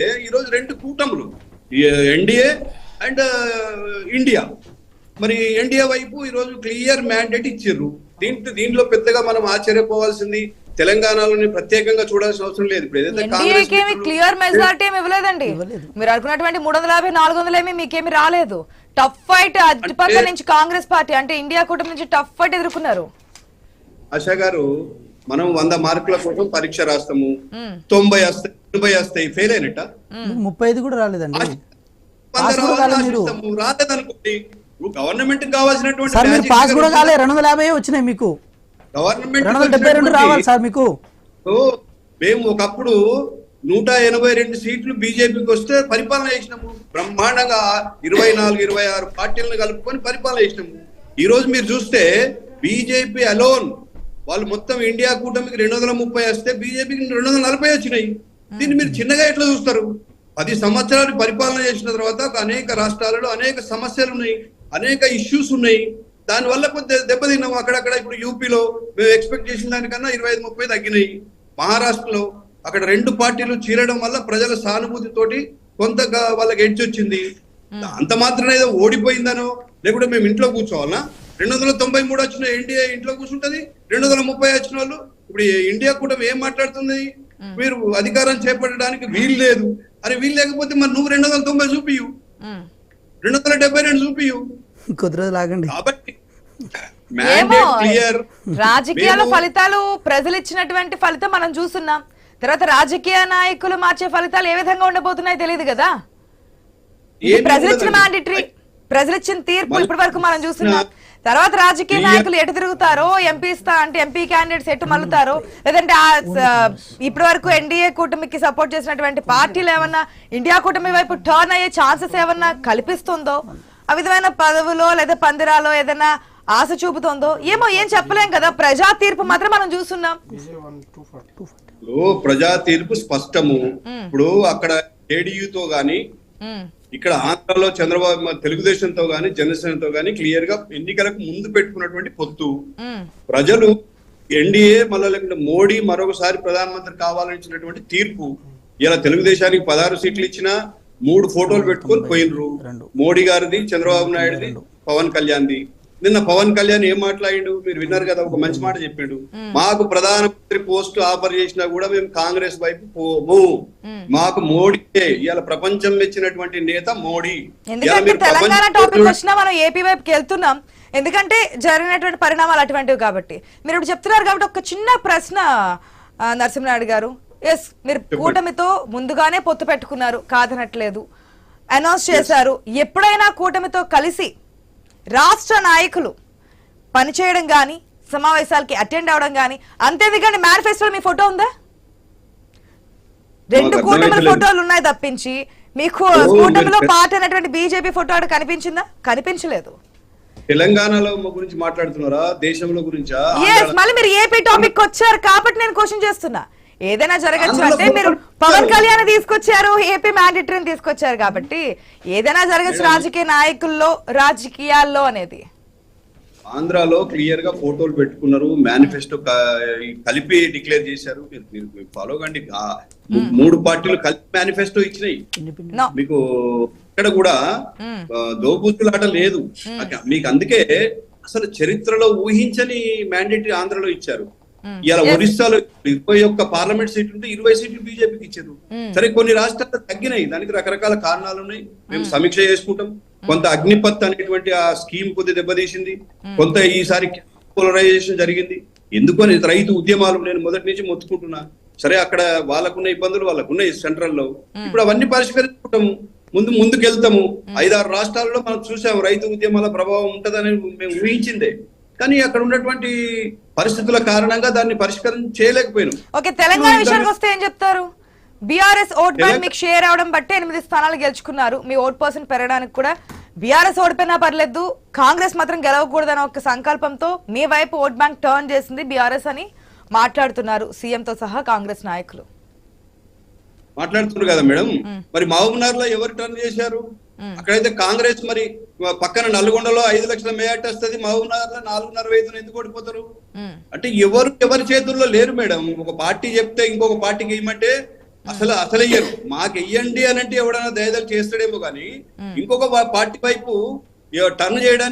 చూస్తే ఈ రోజు రెండు కూటములు. NDA and India. మరి ఎన్డీఏ వైపు ఈ రోజు క్లియర్ మ్యాండేట్ ఇచ్చారు దీంట్లో దీంట్లో పెద్దగా మనం ఆశ్చర్యపోవాల్సింది తెలంగాణలోని ప్రత్యేకంగా చూడాల్సిన అవసరం లేదు. ఇప్పుడు ఏదైతే కాంగ్రెస్ ఎన్డీఏకి ఏమి మిత్రులు- క్లియర్ మెజారిటీ ఏమి ఇవ్వలేదండి. మీరు అనుకున్నటువంటి మూడు వందల యాభై నాలుగు వందలు ఏమి మీకేమి రాలేదు. టఫ్ ఫైట్ అటుపక్క నుంచి కాంగ్రెస్ పార్టీ అంటే ఇండియా కూటమి నుంచి టఫ్ ఫైట్ ఎదుర్కొన్నారు. ఆశా గారు మనం వంద మార్కుల కోసం పరీక్ష రాస్తాము. తొంభై వస్తాయి ఎనభై వస్తాయి ఫెయిల్ అయినట్ట? ముప్పై ఐదు కూడా రాలేదండి. రాలేదనుకోండి గవర్నమెంట్ కావాల్సినటువంటి పాస్ కూడా కాలే రెండు వందల యాభై వచ్చినాయి మీకు. గవర్నమెంట్ రెండు వందల డెబ్బై రెండు రావాలి సార్ మీకు. ఓ, మేము ఒకప్పుడు నూట ఎనభై రెండు సీట్లు బీజేపీకి వస్తే పరిపాలన చేసినాము. బ్రహ్మాండంగా ఇరవై నాలుగు ఇరవై ఆరు పార్టీలను కలుపుకొని పరిపాలన చేసినాము. ఈ రోజు మీరు చూస్తే బీజేపీ అలోన్ వాళ్ళు మొత్తం ఇండియా కూటమికి రెండు వందల ముప్పై వస్తే బీజేపీకి రెండు వందల నలభై వచ్చినాయి. దీన్ని మీరు చిన్నగా ఎట్లా చూస్తారు? పది సంవత్సరాలు పరిపాలన చేసిన తర్వాత అనేక రాష్ట్రాలలో అనేక సమస్యలు ఉన్నాయి అనేక ఇష్యూస్ ఉన్నాయి. దానివల్ల కొంత దెబ్బతిన్నాము. అక్కడక్కడ ఇప్పుడు యూపీలో మేము ఎక్స్పెక్ట్ చేసిన దానికన్నా ఇరవై ఐదు ముప్పై తగ్గినాయి. మహారాష్ట్రలో అక్కడ రెండు పార్టీలు చీరడం వల్ల ప్రజల సానుభూతితోటి కొంత వాళ్ళకి ఎడ్జ్ వచ్చింది. అంత మాత్రం ఏదో ఓడిపోయిందనో లేకుంటే మేము ఇంట్లో కూర్చోవాలనా? రెండు వందల తొంభై మూడు వచ్చిన ఎన్డీఏ ఇంట్లో కూర్చుంటది రెండు వందల ముప్పై వచ్చిన వాళ్ళు ఇప్పుడు ఇండియా కూడా ఏం మాట్లాడుతుంది? మీరు అధికారం చేపట్టడానికి వీలు లేదు. అరే వీలు లేకపోతే మరి నువ్వు రెండు వందల తొంభై చూపియు. రెండు వందల డెబ్బై రెండు చూపియు కాబట్టి. రాజకీయాల ఫలితాలు ప్రజలు ఇచ్చినటువంటి ఫలితం మనం చూస్తున్నాం. తర్వాత రాజకీయ నాయకులు మార్చే ఫలితాలు ఏ విధంగా ఉండబోతున్నాయో తెలియదు కదా? ఇది ఏమీ ప్రజలు ఇచ్చిన ఉండదండి. మ్యాండేటరీ ప్రజలు ఇచ్చిన తీర్పు ఇప్పటి వరకు మనం చూస్తున్నాం. తర్వాత రాజకీయ నాయకులు ఎటు తిరుగుతారో ఎంపీ ఇస్తా అంటే ఎంపీ క్యాండిడేట్స్ ఎటు మల్లుతారో లేదంటే ఇప్పటి వరకు ఎన్డీఏ కూటమికి సపోర్ట్ చేసినటువంటి పార్టీలు ఏమన్నా ఇండియా కూటమి వైపు టర్న్ అయ్యే ఛాన్సెస్ ఏమన్నా కల్పిస్తుందో ఆ విధమైన పదవులో లేదా పందిరాలో ఏదైనా ఆశ చూపుతుందో ఏమో ఏం చెప్పలేం కదా ప్రజా తీర్పు మాత్రం మనం చూస్తున్నాం. ప్రజా తీర్పు స్పష్టము. ఇప్పుడు అక్కడ జేడీయూతో గాని ఇక్కడ ఆంధ్రలో చంద్రబాబు తెలుగుదేశంతో గాని జనసేనతో గాని క్లియర్గా ఎన్నికలకు ముందు పెట్టుకున్నటువంటి పొత్తు. ప్రజలు ఎన్డీఏ మళ్ళీ లేకుంటే మోడీ మరొకసారి ప్రధానమంత్రి కావాలని ఇచ్చినటువంటి తీర్పు ఇలా తెలుగుదేశానికి పదహారు సీట్లు ఇచ్చినా మూడు ఫోటోలు పెట్టుకొని పోయినరు. మోడీ గారిది చంద్రబాబు నాయుడుది పవన్ కళ్యాణ్ది. నిన్న పవన్ కళ్యాణ్ ఏం మాట్లాడిండు? మీరు విన్నారు కదా ఒక మంచి మాట చెప్పిండు. మాకు ప్రధానమంత్రి పోస్ట్ ఆఫర్ చేసినా కూడా మేము కాంగ్రెస్ వైపు పోము. మాకు మోడీయే. ఇవాళ ప్రపంచం మెచ్చినటువంటి నేత మోడీ. తెలంగాణ టాపిక్ వచ్చినా మనం ఏపీ వైపుకి వెళ్తున్నాం. ఎందుకంటే జరిగినటువంటి పరిణామాలు అటువంటివి కాబట్టి. మీరు ఇప్పుడు చెప్తున్నారు కాబట్టి ఒక చిన్న ప్రశ్న నరసింహనాయుడు గారు. ఎస్ మీరు కూటమితో ముందుగానే పొత్తు పెట్టుకున్నారు. కాదనట్లేదు. అనౌన్స్ చేశారు. ఎప్పుడైనా కూటమితో కలిసి రాష్ట్ర నాయకులు పనిచేయడం కానీ సమావేశాలకి అటెండ్ అవడం కానీ అంతేందుకంటే మేనిఫెస్టోలో మీ ఫోటో ఉందా? రెండు కూటమిల. ఫోటోలు ఉన్నాయి తప్పించి మీకు కూటమిలో పార్టీ అనేటువంటి బీజేపీ ఫోటో అక్కడ కనిపించిందా? కనిపించలేదు. తెలంగాణలో గురించి మాట్లాడుతున్నారా? దేశంలో గురించా? మళ్ళీ మీరు ఏపీ టాపిక్ వచ్చారు కాబట్టి నేను క్వశ్చన్ చేస్తున్నా. ఏదైనా జరగచ్చు అంటే మీరు పవన్. కళ్యాణ్ తీసుకొచ్చారు ఏపీ మ్యాండేటరీని తీసుకొచ్చారు కాబట్టి ఏదైనా జరగచ్చు రాజకీయ నాయకుల్లో రాజకీయాల్లో అనేది. ఆంధ్రాలో క్లియర్గా ఫోటోలు పెట్టుకున్నారు మేనిఫెస్టో కలిపి డిక్లేర్ చేశారు. మీరు- మీరు మీరు ఫాలో కండి. మూడు పార్టీలు కలిపి మేనిఫెస్టో ఇచ్చినాయి. మీకు ఇక్కడ కూడా దోబూతులాట లేదు. మీకు అందుకే అసలు చరిత్రలో ఊహించని మ్యాండేటరీ ఆంధ్రలో ఇచ్చారు. ఇలా Yes. ఒరిస్సాలో ఇరవై ఒక్క పార్లమెంట్ సీట్లు ఉంటే ఇరవై సీట్లు బీజేపీకి ఇచ్చారు. మ్మ్. సరే కొన్ని రాష్ట్రాలు తగ్గినాయి. దానికి రకరకాల కారణాలు ఉన్నాయి మేము సమీక్ష చేసుకుంటాం. కొంత అగ్నిపత్ అనేటువంటి ఆ స్కీమ్ కొద్ది దెబ్బతీసింది. కొంత ఈసారి పోలరైజేషన్ జరిగింది. ఎందుకని రైతు ఉద్యమాలు నేను మొదటి నుంచి మొత్తుకుంటున్నా. సరే అక్కడ వాళ్ళకున్న ఇబ్బందులు వాళ్ళకున్నాయి సెంట్రల్లో ఇప్పుడు అవన్నీ పరిష్కరించుకుంటాము. ముందు ముందుకు వెళ్తాము ఐదారు రాష్ట్రాల్లో మనం చూసాము రైతు ఉద్యమాల ప్రభావం ఉంటదని మేము ఊహించిందే. కానీ అక్కడ ఉన్నటువంటి పరిస్థితుల కారణంగా దాన్ని పరిష్కారం చేయలేకపోయినాం. ఓకే తెలంగాణ విషయానికి వస్తే ఏం చెప్తారు? బీఆర్ఎస్ ఓట్ బ్యాంక్ మీకు షేర్ అవడం బట్టి ఎనిమిది స్థానాలు గెలుచుకున్నారు. మీ ఓట్ పర్సెంట్ పెరగడానికి కూడా బీఆర్ఎస్ ఓడిపోయినా పర్లేదు. కాంగ్రెస్ మాత్రం గెలవకూడదన్న ఒక సంకల్పంతో మీ వైపు ఓట్ బ్యాంక్ టర్న్ చేసింది బీఆర్ఎస్ అని మాట్లాడుతున్నారు సీఎంతో సహా కాంగ్రెస్ నాయకులు. మాట్లాడుతున్నారు కదా మేడం. మరి మహబూబ్నగర్లో ఎవరు టర్న్ చేశారు? అక్కడైతే కాంగ్రెస్ మరి పక్కన నల్గొండలో ఐదు లక్షల మేయట్ వస్తుంది మహబూబ్నగర్లో నాలుగున్నర ఐదు ఎందుకు ఓడిపోతారు. అంటే ఎవరు ఎవరి చేతుల్లో లేరు మేడం. ఒక పార్టీ చెప్తే ఇంకొక పార్టీకి ఇవ్వమంటే అసలు అసలు ఇయ్యరు. మాకు ఇయ్యండి అని అంటే ఎవడైనా దయదలు చేస్తాడేమో కానీ ఇంకొక పార్టీ వైపు టర్న్ చేయడానికి